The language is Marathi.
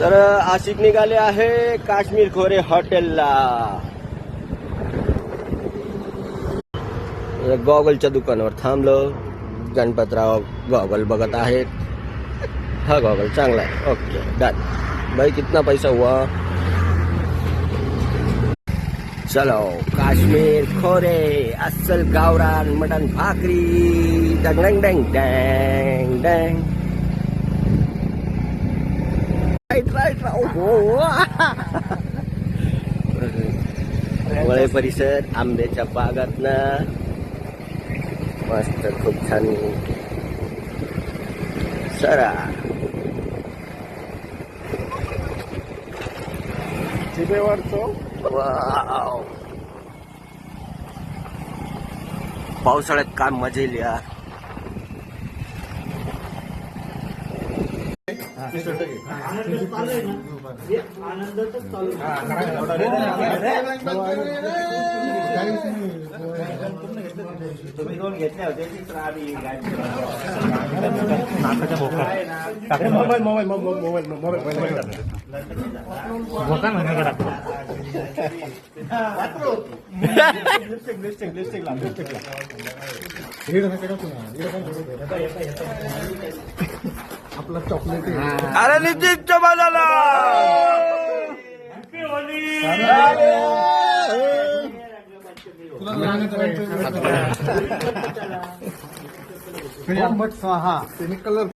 तर आशिक निघाले आहे काश्मीर खोरे हॉटेलला. गॉगलच्या दुकानावर थांबलो. गणपतराव गॉगल बघत आहेत. हा गॉगल चांगला आहे. Okay done. भाई कितना पैसा हुआ? चलो काश्मीर खोरे अस्सल गावरान मटन भाकरी. डंग डंग डंग डंग डंग. Right right. हो वळे परिसर आंब्याच्या बागातनं. मस्त खूप छान. सरा. वाव. पावसाळ्यात काय मजा येईल यार. मोबाईल मोबाईल मोबाईल मोबाईल आपला चॉकलेट अरे नितीन चमाला स्वाहा त्यांनी कलर